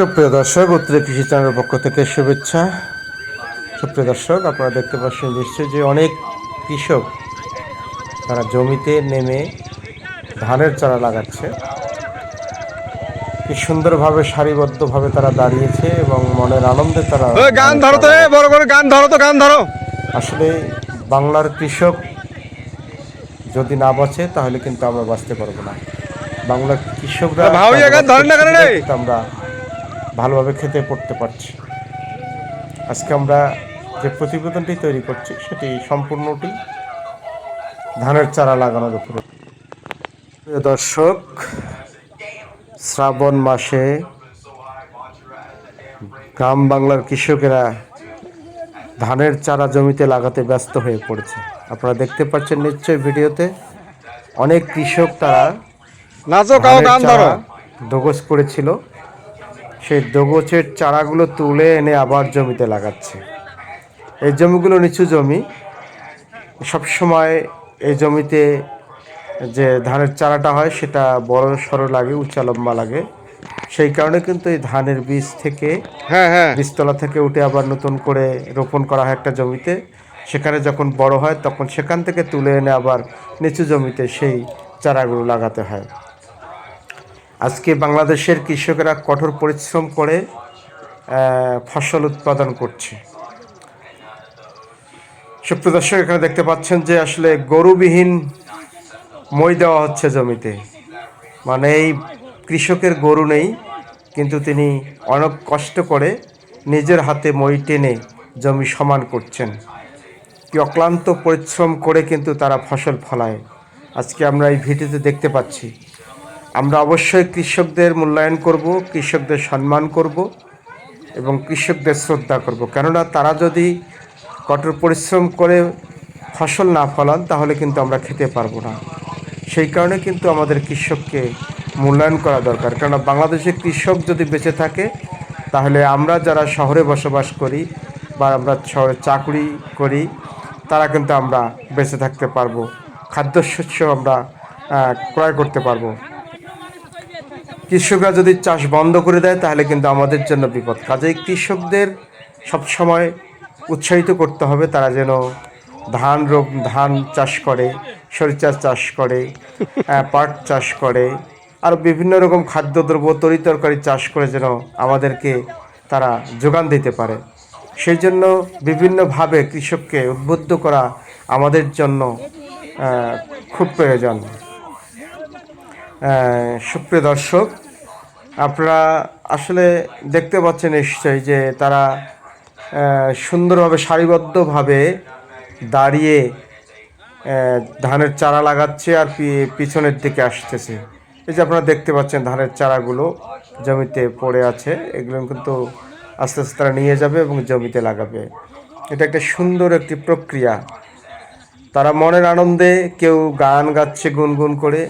সুপ্রিয় দর্শক উত্তরে কৃষি চ্যানেলের পক্ষ থেকে শুভেচ্ছা। সুপ্রিয় দর্শক আপনারা দেখতে পাচ্ছেন নিশ্চয়ই যে অনেক কৃষক তারা জমিতে নেমে ধানের চারা লাগাচ্ছে। কি সুন্দরভাবে সারিবদ্ধভাবে তারা দাঁড়িয়েছে এবং মনের আনন্দে তারা গান ধরো তো বড় করে গান ধরো তো গান ধরো। আসলে বাংলার কৃষক যদি না বাঁচে তাহলে কিন্তু আমরা বাঁচতে পারব না। বাংলার কৃষকরা আমরা ভালোভাবে খেতে পড়তে পারছি। আজকে আমরা যে প্রতিবেদনটি তৈরি করছি সেটি সম্পূর্ণটি ধানের চারা লাগানোর উপরে। দর্শক শ্রাবণ মাসে গ্রাম বাংলার কৃষকেরা ধানের চারা জমিতে লাগাতে ব্যস্ত হয়ে পড়েছে। আপনারা দেখতে পাচ্ছেন নিশ্চয়ই ভিডিওতে অনেক কৃষক তারা কাও ধানের গান ধরো। দোগস করেছিল। সেই দোগছের চারাগুলো তুলে এনে আবার জমিতে লাগাচ্ছে। এই জমিগুলো নিচু জমি। সবসময় এই জমিতে যে ধানের চারাটা হয় সেটা বড় সড়ো লাগে উঁচা লম্বা লাগে। সেই কারণে কিন্তু এই ধানের বীজ থেকে হ্যাঁ হ্যাঁ। বীজতলা থেকে উঠে আবার নতুন করে রোপণ করা হয় একটা জমিতে। সেখানে যখন বড় হয় তখন সেখান থেকে তুলে এনে আবার নিচু জমিতে সেই চারাগুলো লাগাতে হয়। আজকে বাংলাদেশের কৃষকেরা কঠোর পরিশ্রম করে ফসল উৎপাদন করছে। সুপ্রদর্শক এখানে দেখতে পাচ্ছেন যে আসলে গরুবিহীন মই দেওয়া হচ্ছে জমিতে। মানে এই কৃষকের গরু নেই, কিন্তু তিনি অনেক কষ্ট করে নিজের হাতে মই টেনে জমি সমান করছেন। কি অক্লান্ত পরিশ্রম করে কিন্তু তারা ফসল ফলায়। আজকে আমরা এই ভিডিওতে দেখতে পাচ্ছি আমরা অবশ্যই কৃষকদের মূল্যায়ন করব, কৃষকদের সম্মান করব এবং কৃষকদের শ্রদ্ধা করব। কেননা তারা যদি কঠোর পরিশ্রম করে ফসল না ফলান, তাহলে কিন্তু আমরা খেতে পারব না। সেই কারণে কিন্তু আমাদের কৃষককে মূল্যায়ন করা দরকার। কেননা বাংলাদেশের কৃষক যদি বেঁচে থাকে, তাহলে আমরা যারা শহরে বসবাস করি বা আমরা শহরে চাকরি করি, তারা কিন্তু আমরা বেঁচে থাকতে পারব। খাদ্যশস্য আমরা ক্রয় করতে পারব। কৃষকরা যদি চাষ বন্ধ করে দেয়, তাহলে কিন্তু আমাদের জন্য বিপদ। কাজেই কৃষকদের সবসময় উৎসাহিত করতে হবে, তারা যেন ধান রোপ, ধান চাষ করে সরিষা চাষ করে পাট চাষ করে, আর বিভিন্ন রকম খাদ্যদ্রব্য তরি তরকারি চাষ করে যেন আমাদেরকে তারা যোগান দিতে পারে। সেই জন্য বিভিন্নভাবে কৃষককে উদ্বুদ্ধ করা আমাদের জন্য খুব প্রয়োজন। সুপ্রিয় দর্শক আপনারা আসলে দেখতে পাচ্ছেন নিশ্চয়ই যে তারা সুন্দরভাবে, সারিবদ্ধভাবে দাঁড়িয়ে ধানের চারা লাগাচ্ছে আর পিছনের দিকে আসতেছে। এই যে আপনারা দেখতে পাচ্ছেন ধানের চারাগুলো জমিতে পড়ে আছে, এগুলো কিন্তু আস্তে আস্তে তারা নিয়ে যাবে এবং জমিতে লাগাবে। এটা একটা সুন্দর একটি প্রক্রিয়া। তারা মনের আনন্দে কেউ গান গাচ্ছে, গুনগুন করে,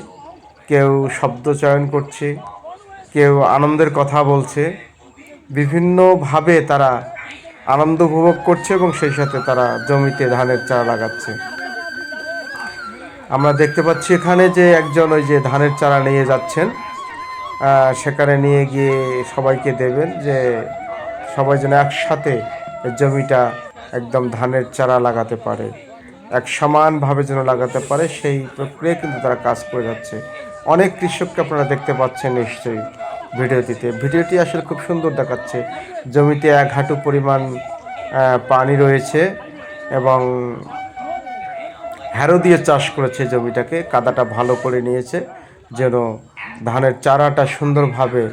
কেউ শব্দ চয়ন করছে। কেউ আনন্দের কথা বলছে, বিভিন্নভাবে তারা আনন্দ উপভোগ করছে এবং সেই সাথে তারা জমিতে ধানের চারা লাগাচ্ছে। আমরা দেখতে পাচ্ছি এখানে যে একজন ওই যে ধানের চারা নিয়ে যাচ্ছেন সেখানে নিয়ে গিয়ে সবাইকে দেবেন যে সবাই যেন একসাথে জমিটা একদম ধানের চারা লাগাতে পারে, এক সমানভাবে যেন লাগাতে পারে, সেই প্রক্রিয়ায় কিন্তু তারা কাজ করে যাচ্ছে। অনেক কৃষককে আপনারা দেখতে পাচ্ছেন নিশ্চয়ই। ভিডিওটিতে। ভিডিওটি আসলে খুব সুন্দর দেখাচ্ছে। জমিতে এক হাঁটু পরিমাণ পানি রয়েছে এবং হ্যারো দিয়ে চাষ করেছে জমিটাকে। কাদাটা ভালো করে নিয়েছে যেন ধানের চারাটা সুন্দরভাবে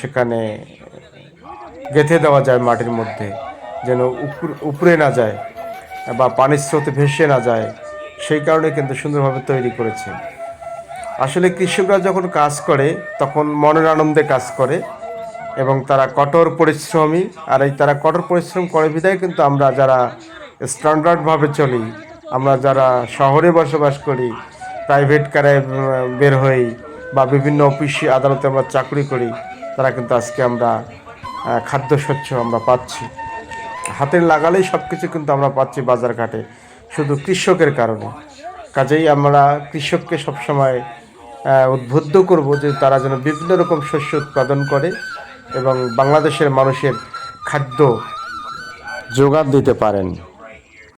সেখানে গেঁথে দেওয়া যায় মাটির মধ্যে, যেন উপর- না যায় বা পানির স্রোতে ভেসে না যায়। সেই কারণে কিন্তু সুন্দরভাবে তৈরি করেছে। আসলে কৃষকরা যখন কাজ করে, তখন মনের আনন্দে কাজ করে এবং তারা কঠোর পরিশ্রমী। আর এই তারা কঠোর পরিশ্রম করে বিধায় কিন্তু আমরা যারা স্ট্যান্ডার্ডভাবে চলি, আমরা যারা শহরে বসবাস করি প্রাইভেট কারে বের হই বা বিভিন্ন অফিসে আদালতে আমরা চাকরি করি, তারা কিন্তু আজকে আমরা খাদ্যশস্য আমরা পাচ্ছি। হাতের লাগালেই সব কিছু কিন্তু আমরা পাচ্ছি বাজার ঘাটে শুধু কৃষকের কারণে। কাজেই আমরা কৃষককে সবসময় উদ্বুদ্ধ করব যে তারা যেন বিভিন্ন রকম শস্য উৎপাদন করে এবং বাংলাদেশের মানুষের খাদ্য যোগান দিতে পারেন।